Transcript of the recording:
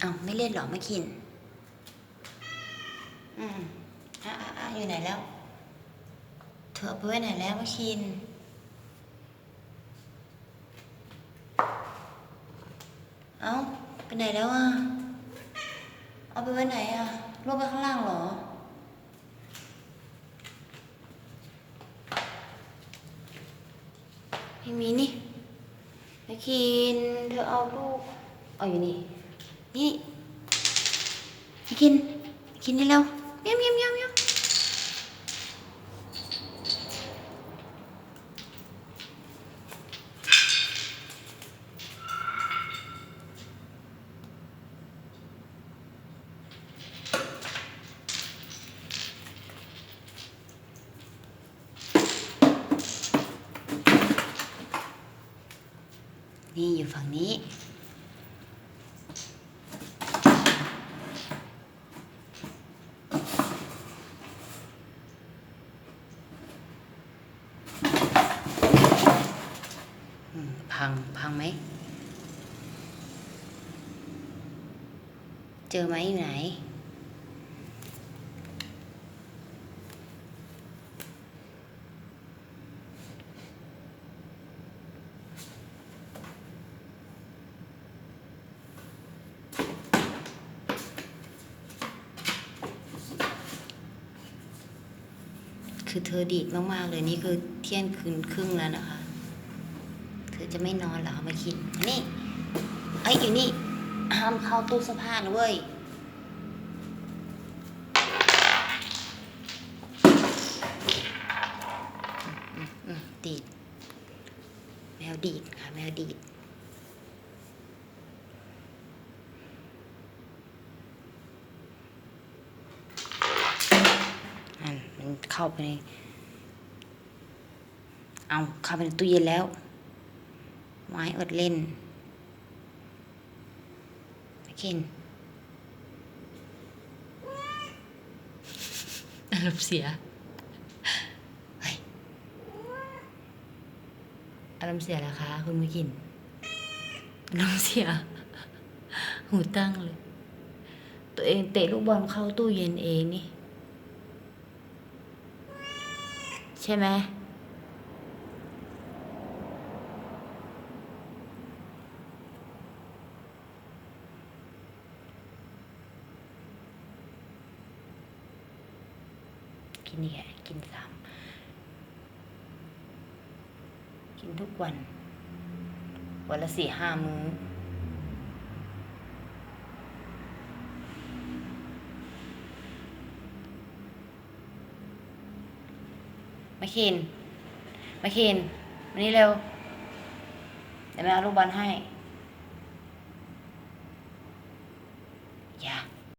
เอาไม่เล่นหรอไม่คิน อืมอะอะอะอยู่ไหนแล้ว เธอเอาไปไว้ไหนแล้วไม่คิน เอาไปไหนแล้วอะ เอาไปไว้ไหนอะลงไปข้างล่างเหรอ ไม่มีนี่แม่คิน เธอเอาลูก เอาอยู่นี่ นี่แม่คินแม่คินนี่เร็วเมียวเมียวเมียวเมียวนี่อยู่ฝั่งนี้ พังพังไหม เจอไหมอยู่ไหน คือเธอดีดมาก ๆ เลยนี่คือเที่ยงคืนครึ่งแล้วนะคะ เธอจะไม่นอนเหรอเมาคิดนี่ไอ้อยู่นี่ห้ามเข้าตู้เสื้อผ้านะเว้ยดีดแมวดีดค่ะแมวดีดอันมันเข้าไป เอาเข้าไปในตู้เย็นแล้ว ไม้อดเล่นไม่กินอารมณ์เสียเฮ้ยอารมณ์เสียแล้วคะคุณไม่กินอารมณ์เสีย หูตั้งเลย ตัวเองเตะลูกบอลเข้าตู้เย็นเองนี่ ใช่ไหม กินนี่กินซ้ำกินทุกวัน วันละสี่ห้ามื้อ มาเคนมาเคนมานี่เร็วเดี๋ยวแม่เอาลูกบอลให้